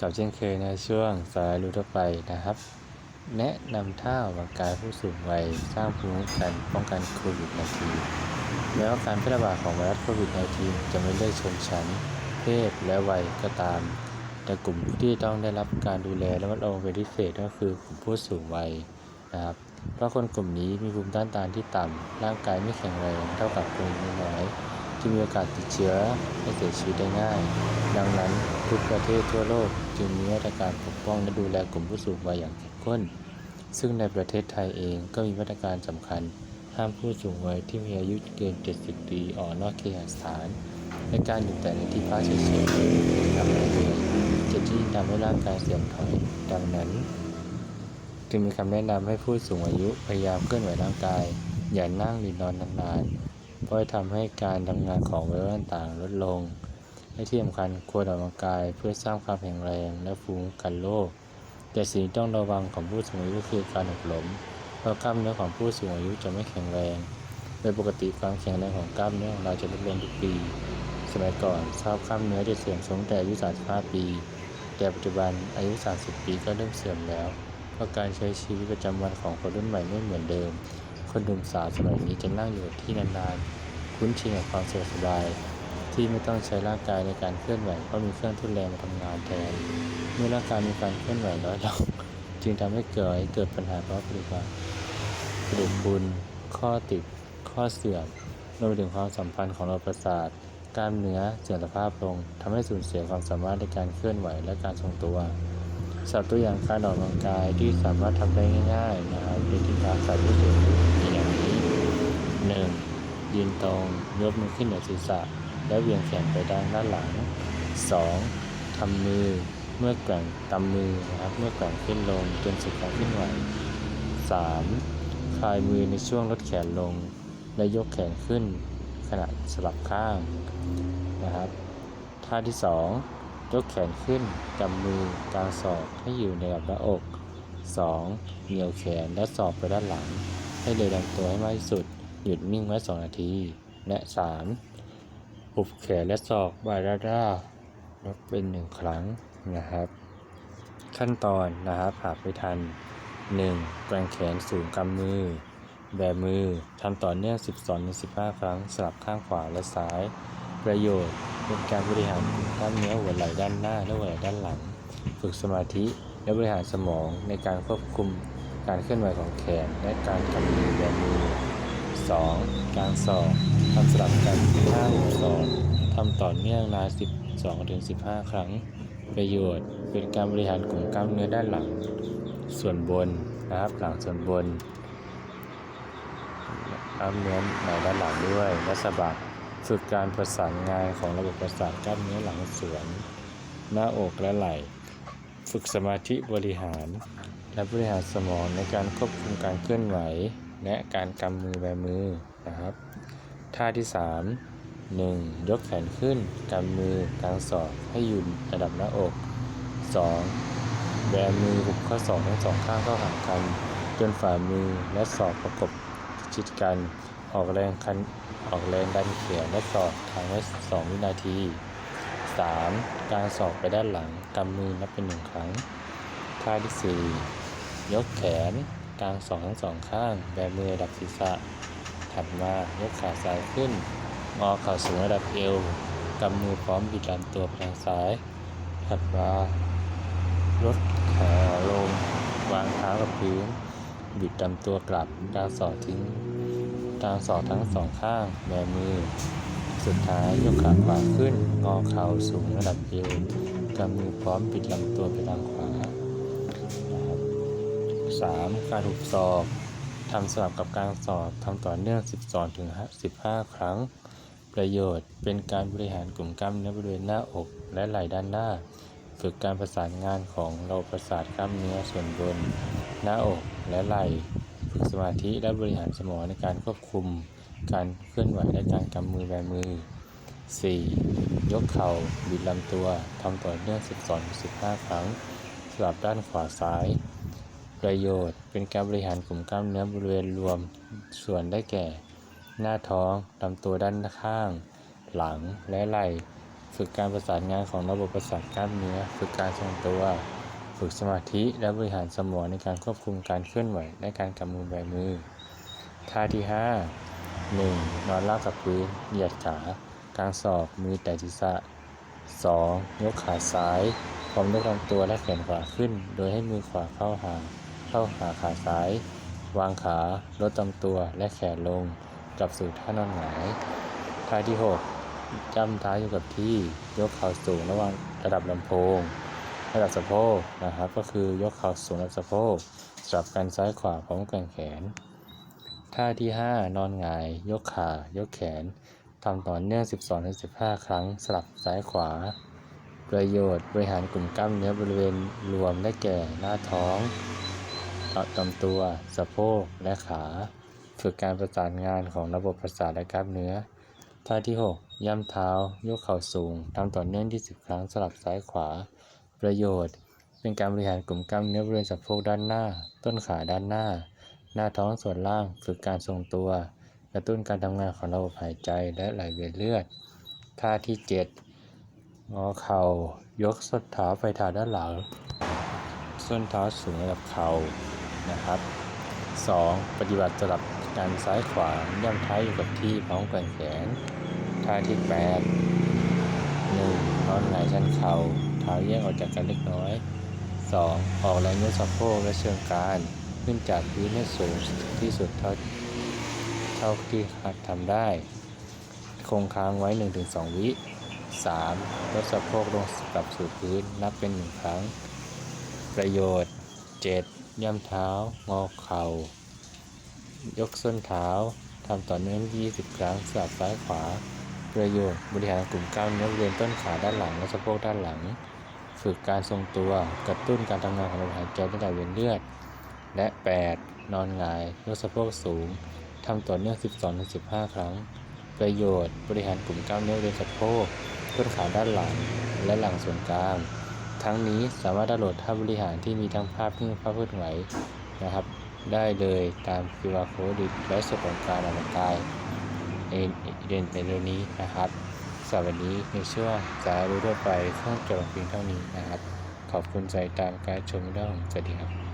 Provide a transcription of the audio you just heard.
กับเช่นเคยในช่วงสายรู้ทั่วไปนะครับ แนะนำท่าออกกำลังกายผู้สูงวัยสร้างภูมิคุ้มกันป้องกันโควิด -19 แม้ว่าการแพร่ระบาดของไวรัสโควิด -19 จะไม่ได้ชนชั้น เพศและวัยก็ตาม แต่กลุ่มผู้ที่ต้องได้รับการดูแลและมัดระวังเป็นพิเศษก็คือกลุ่มผู้สูงวัยนะครับเพราะคนกลุ่มนี้มีภูมิต้านทานที่ต่ำร่างกายไม่แข็งแรงเท่ากับคนน้อย ที่มีโอกาสติดเชื้อและเสียชีวิตได้ง่าย ดังนั้นทุกประเทศทั่วโลกจึงมีมาตรการปกป้องและดูแลกลุ่มผู้สูงวัยอย่างเข้มข้น ซึ่งในประเทศไทยเองก็มีมาตรการสำคัญ ห้ามผู้สูงวัยที่มีอายุเกิน 70 ปีออกนอกเคหสถานและการอยู่แต่ในที่พักเฉยๆทำให้เหนื่อยจะที่ทำให้ร่างกายเสื่อมถอยดังนั้น จึงมีคำแนะนำให้ผู้สูงอายุพยายามเคลื่อนไหวร่างกาย อย่านั่งหรือนอนนานๆ เพราะจะทำให้การทำงานของไวรัสต่างๆลดลง และที่สำคัญควรออกกำลังกายเพื่อสร้างความแข็งแรงและภูมิคุ้มกันโรคแต่สิ่งที่ต้องระวังของผู้สูงอายุคือการหกล้มเพราะกล้ามเนื้อของผู้สูงอายุจะไม่แข็งแรง โดยปกติความแข็งแรงของกล้ามเนื้อของเราจะลดลงทุกปี สมัยก่อนทราบกล้ามเนื้อจะเสื่อมทรงแต่อายุ 35 ปี แต่ปัจจุบันอายุ 30 ปีก็เริ่มเสื่อมแล้ว เพราะการใช้ชีวิตประจำวันของคนรุ่นใหม่ไม่เหมือนเดิม คนหนุ่มสาวสมัยนี้จะนั่งอยู่ที่นานๆ คุ้นชินกับความสะดวกสบาย ที่ไม่ต้องใช้ร่างกายในการเคลื่อนไหวเพราะมีเครื่องทุนแรงมาทำงานแทน เมื่อร่างกายมีการเคลื่อนไหวน้อยลงจึงทำให้เกิดให้เกิดปัญหาเพราะกระดูกหักระดูกพุนข้อติดข้อเสื่อมรวมไปถึงความสัมพันธ์ของระบบประสาทกล้ามเนื้อเสื่อมสภาพลงทำให้สูญเสียความสามารถในการเคลื่อนไหวและการทรงตัวสำหรับตัวอย่างการออกกำลังกายที่สามารถทำได้ง่ายๆนะครับโดยที่การใส่ผู้สูงอายุมีอย่าง 1. ยืนตรง ยกมือขึ้นเหนือศีรษะ และเวียงแขนไปด้านด้านหลัง 2. ทำมือ เมื่อแกว่งตำมือนะครับ เมื่อแกว่งขึ้นลงจนสุดการเคลื่อนไหว 3. คลายมือในช่วงลดแขนลง และยกแขนขึ้น ขณะสลับข้างนะครับ ท่าที่ 2 ยกแขนขึ้นกำมือกางศอกให้อยู่ในระดับหน้าอก 2. เหนียวแขนและศอกไปด้านหลัง ให้เลยลำตัวให้มากที่สุด หยุดนิ่งไว้2นาที และ 3. หุบแขนและศอกบาด้าด้านับเป็นหนึ่งครั้งนะครับ ขั้นตอนนะครับหากไม่ทัน 1. แกว่งแขนสูงกำมือ แบมือทำต่อเนื่อง 12-15 ครั้งสลับข้างขวาและซ้าย ประโยชน์เป็นการบริหารกล้ามเนื้อหัวไหล่ด้านหน้าและหัวไหล่ด้านหลัง ฝึกสมาธิและบริหารสมองในการควบคุมการเคลื่อนไหวของแขนและการกำมือแบมือ 2. การศอกทำสลับกันข้างศอกทำต่อเนื่องนาน12-15 ครั้ง ประโยชน์เป็นการบริหารกลุ่มกล้ามเนื้อด้านหลัง ส่วนบนนะครับหลังส่วนบนกล้ามเนื้อในด้านหลังด้วยและสะบักฝึกการประสานงานของระบบประสาทกล้ามเนื้อหลังส่วน หน้าอกและไหล่ ฝึกสมาธิบริหาร และบริหารสมองในการควบคุมการเคลื่อนไหว และการกำมือแบมือนะครับ ท่าที่ 3 1. ยกแขนขึ้นกำมือกลางศอกให้อยู่ระดับหน้าอก 2. แบมือหุบข้อศอกทั้งสองข้างเข้าหากัน จนฝ่ามือและศอกประกบชิดกัน ออกแรงคันออกแรงดันแขนและศอกทางไว้2วินาที 3. การศอกไปด้านหลังกำมือนับเป็นหนึ่งครั้ง ท่าที่ 4 ยกแขน กางศอกทั้งสองข้าง แบมือดับศีรษะ ถัดมายกขาซ้ายขึ้น งอเข่าสูงระดับเอว กำมือพร้อมบิดลำตัวไปทางซ้าย ถัดมาลดขาลง วางเท้ากับพื้น บิดลำตัวกลับดาวศอกทิ้งดาวศอกทั้งสองข้าง แบมือ สุดท้ายยกขาขวาขึ้น งอเข่าสูงระดับเอว กำมือพร้อมบิดลำตัวไปทางขวา 3. การหุบศอกทำสลับกับการศอกทำต่อเนื่อง 12ถึง15 ครั้ง ประโยชน์เป็นการบริหารกลุ่มกล้ามเนื้อบริเวณหน้าอกและไหล่ด้านหน้า ฝึกการประสานงานของระบบประสาทกล้ามเนื้อส่วนบน หน้าอกและไหล่ฝึกสมาธิและบริหารสมองในการควบคุม การเคลื่อนไหวและการกำมือแบมือ 4. ยกเข่าบิดลำตัวทำต่อเนื่อง 12-15 ครั้งสลับด้านขวาซ้าย ประโยชน์ เป็นการบริหารกลุ่มกล้ามเนื้อบริเวณรวมส่วนได้แก่ หน้าท้องลำตัวด้านข้าง หลังและไหล่ฝึกการประสานงานของระบบประสาทกล้ามเนื้อ ฝึกการทรงตัว ฝึกสมาธิและบริหารสมองในการควบคุมการเคลื่อนไหวและการกำมือแบมือ ท่าที่ 5 1. นอนราบกับพื้น เหยียดขากลางศอกมือแตะศีรษะ 2. ยกขาซ้าย พร้อมยกลำตัวและแขนขวาขึ้น โดยให้มือขวาเข้าหา เข้าหาขาซ้าย วางขา ลดลำตัวและแขนลง กลับสู่ท่านอนหงาย ท่าที่6จ้ำเท้าอยู่กับที่ ยกเข่าสูงระหว่างระดับลำโพง ระดับสะโพกนะครับ ก็คือยกเข่าสูงระดับสะโพกสลับกันซ้ายขวาพร้อมกว่งแขน ท่าที่ 5 นอนหงาย ยกขา ยกแขนทำต่อเนื่อง 12-15 ครั้งสลับซ้ายขวา ประโยชน์บริหารกลุ่มกล้ามเนื้อบริเวณรวมได้แก่หน้าท้อง เลำตัว สะโพก และขา ฝึกการประสานงานของระบบประสาทและกล้ามเนื้อ ท่าที่ 6 ย่ำเท้า ยกเข่าสูง ทำต่อเนื่อง20ครั้งสลับซ้ายขวา ประโยชน์ เป็นการบริหารกลุ่มกล้ามเนื้อบริเวณสะโพกด้านหน้า ต้นขาด้านหน้า หน้าท้องส่วนล่าง ฝึกการทรงตัว กระตุ้นการทำงานของระบบหายใจและไหลเวียนเลือด ท่าที่ 7 งอเข่า ยกส้นเท้าไปทางด้านหลังส้นเท้าสูงระดับเข่า นะครับ 2. ปฏิบัติสลับกันซ้ายขวาย่ำเท้าอยู่กับที่พร้อมแกว่งแขนท่าที่ 8 1. นอนหงายชันเข่าเท้าแยกออกจากกันเล็กน้อย 2. ออกแรงยกสะโพกและเชิงกรานขึ้นจากพื้นให้สูงที่สุดเท่าเท่าที่หัดทำได้ คงค้างไว้ 1-2 วิ 3. ลดสะโพกลงกลับสู่พื้นนับเป็น1ครั้ง ประโยชน์ 7. ย่ำเท้า งอเข่า ยกส้นเท้าทำต่อเนื่อง 20 ครั้งสลับซ้ายขวา ประโยชน์บริหารกลุ่มกล้ามเนื้อบริเวณต้นขาด้านหลังและสะโพกด้านหลัง ฝึกการทรงตัว กระตุ้นการทำงานของระบบหายใจและไหลเวียนเลือด และ 8. นอนหงายยกสะโพกสูงทำต่อเนื่อง 12-15 ครั้ง ประโยชน์บริหารกลุ่มกล้ามเนื้อบริเวณสะโพกต้นขาด้านหลัง และหลังส่วนกลาง ทั้งนี้สามารถดาวน์โหลดท่าบริหารที่มีทั้งภาพนิ่งภาพเคลื่อนไหวนะครับ ได้เลยตาม QR code และสดของการออกกำลังกายในเดือนในเดือนนี้นะครับสำหรับวันนี้ในช่วงสารู้ทั่วไปข้องจบเพียงเท่านี้นะครับ ขอบคุณใจตามการชมด้วยสวัสดีครับ